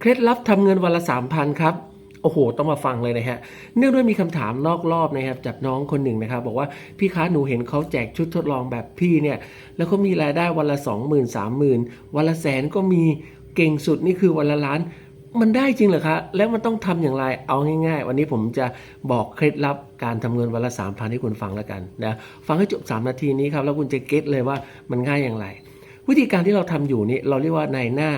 เคล็ดลับทำเงินวันละสามพันครับโอ้โห ต้องมาฟังเลยนะฮะ เนื่องด้วยมีคำถามนอกรอบนะครับจากน้องคนหนึ่งนะครับ บอกว่าพี่คะหนูเห็นเขาแจกชุดทดลองแบบพี่เนี่ย แล้วเขามีรายได้วันละสองหมื่นสามหมื่นวันละแสนก็มีเก่งสุดนี่คือวันละล้าน มันได้จริงเหรอคะ แล้วมันต้องทำอย่างไร เอาง่าย ๆ วันนี้ผมจะบอกเคล็ดลับการทำเงินวันละสามพันให้คุณฟังแล้วกันนะ ฟังให้จบ 3 นาทีนี้ครับ แล้วคุณจะเก็ตเลยว่ามันง่ายอย่างไร วิธีการที่เราทำอยู่นี่เราเรียกว่าในหน้า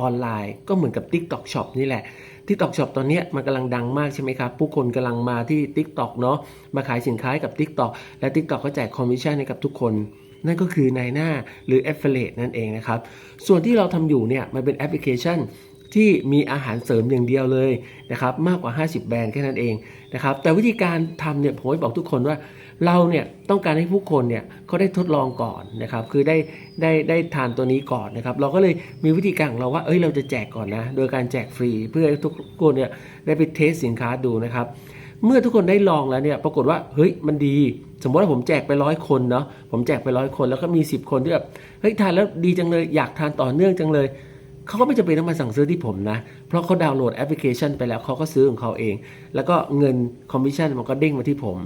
ออนไลน์ก็เหมือนกับ TikTok Shop นี่แหละ TikTok Shop ตอนนี้มันกำลังดังมากใช่ไหมครับ ผู้คนกำลังมาที่ TikTok เนาะมาขายสินค้ากับ TikTok และ TikTok ก็แจกคอมมิชชั่นให้กับทุกคนนั่นก็คือในหน้าหรือ Affiliate นั่นเองนะครับ ส่วนที่เราทำอยู่เนี่ยมันเป็นแอปพลิเคชันที่มีอาหารเสริมอย่างเดียวเลยนะครับมากกว่า 50 แบรนด์แค่นั้นเองนะครับแต่วิธีการทำเนี่ยผมบอกทุกคนว่า เราเนี่ยต้องการให้ผู้คนเนี่ยเขาได้ทดลองก่อนนะครับ คือได้ได้ได้ทานตัวนี้ก่อนนะครับ เราก็เลยมีวิธีการของเราว่า เอ้ยเราจะแจกก่อนนะ โดยการแจกฟรีเพื่อให้ทุกคนเนี่ยได้ไปเทสสินค้าดูนะครับเมื่อทุกคนได้ลองแล้วเนี่ยปรากฏว่าเฮ้ยมันดี สมมติว่าผมแจกไปร้อยคนเนาะผมแจกไปร้อยคนแล้วก็มี 10 คนที่แบบเฮ้ยทานแล้วดีจังเลยอยากทานต่อเนื่องจังเลยเขาก็ไม่จำเป็นต้องมาสั่งซื้อที่ผมนะ เพราะเขาดาวน์โหลดแอปพลิเคชันไปแล้วเขาก็ซื้อของเขาเอง แล้วก็เงินคอมมิชชั่นมันก็เด้งมาที่ผม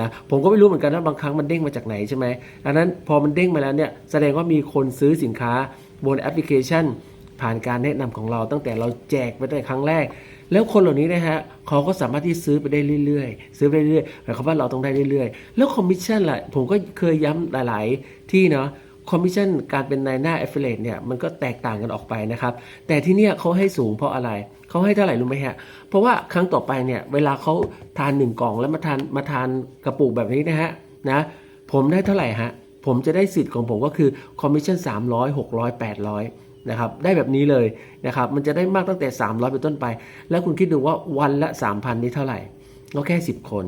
นะผมก็ไม่รู้เหมือนกันว่าบางครั้งมันเด้งมาจากไหนใช่ไหมดังนั้นพอมันเด้งมาแล้วเนี่ยแสดงว่ามีคนซื้อสินค้าบนแอปพลิเคชัน ผ่านการแนะนำของเราตั้งแต่เราแจกไปตั้งแต่ครั้งแรก แล้วคนเหล่านี้นะฮะเขาก็สามารถที่ซื้อไปได้เรื่อยๆ ซื้อไปเรื่อยๆหมายความว่าเราต้องได้เรื่อยๆ แล้วคอมมิชชั่นล่ะผมก็เคยย้ำหลายๆที่เนาะคอมมิชชั่นการเป็นนายหน้า affiliate เนี่ยมันก็แตกต่างกันออกไปนะครับแต่ที่เนี่ยเขาให้สูงเพราะอะไร เขาให้เท่าไหร่รู้ไหมฮะ เพราะว่าครั้งต่อไปเนี่ยเวลาเขาทานหนึ่งกล่องแล้วมาทานมาทานกระปุกแบบนี้นะฮะนะผมได้เท่าไหร่ฮะผมจะได้สิทธิ์ของผมก็คือคอมมิชชั่น300 600 800นะครับได้แบบนี้เลยนะครับมันจะได้มากตั้งแต่ 300เป็นต้นไป แล้วคุณคิดดูว่าวันละ 3,000 นี่เท่าไหร่ก็แค่ 10 คน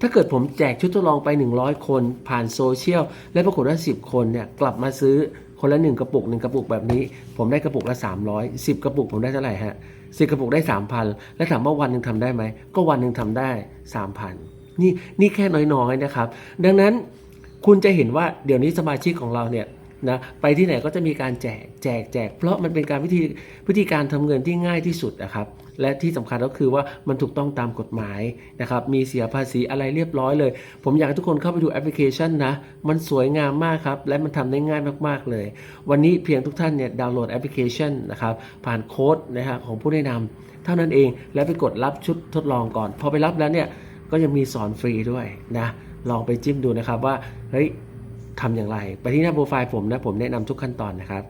ถ้าเกิดผมแจกชุดทดลองไป 100 คนผ่านโซเชียลและปรากฏว่า 10 คนเนี่ยกลับมาซื้อ คนละ 1 กระปุก 1 กระปุกแบบนี้ ผมได้กระปุกละ 300 10 กระปุกผมได้เท่าไหร่ฮะสิกระปุกได้ 3,000 แล้วถามว่าวันหนึ่งทำได้ไหม ก็วันหนึ่งทำได้ 3,000 นี่นี่แค่น้อยๆนะครับ ดังนั้นคุณจะเห็นว่าเดี๋ยวนี้สมาชิกของเราเนี่ย นะไปที่ไหนก็จะมีการแจกแจกแจก เพราะมันเป็นการวิธีวิธีการทำเงินที่ง่ายที่สุดนะครับและที่สำคัญก็คือว่ามันถูกต้องตามกฎหมายนะครับมีเสียภาษีอะไรเรียบร้อยเลย ผมอยากให้ทุกคนเข้าไปดูแอปพลิเคชันนะ มันสวยงามมากครับ และมันทำได้ง่ายมากๆเลย วันนี้เพียงทุกท่านเนี่ยดาวน์โหลดแอปพลิเคชันนะครับผ่านโค้ดนะฮะของผู้แนะนำเท่านั้นเองแล้วไปกดรับชุดทดลองก่อน พอไปรับแล้วเนี่ยก็ยังมีสอนฟรีด้วยนะลองไปจิ้มดูนะครับว่าเฮ้ย ทำอย่างไร ไปที่หน้าโปรไฟล์ผมนะ ผมแนะนำทุกขั้นตอนนะครับ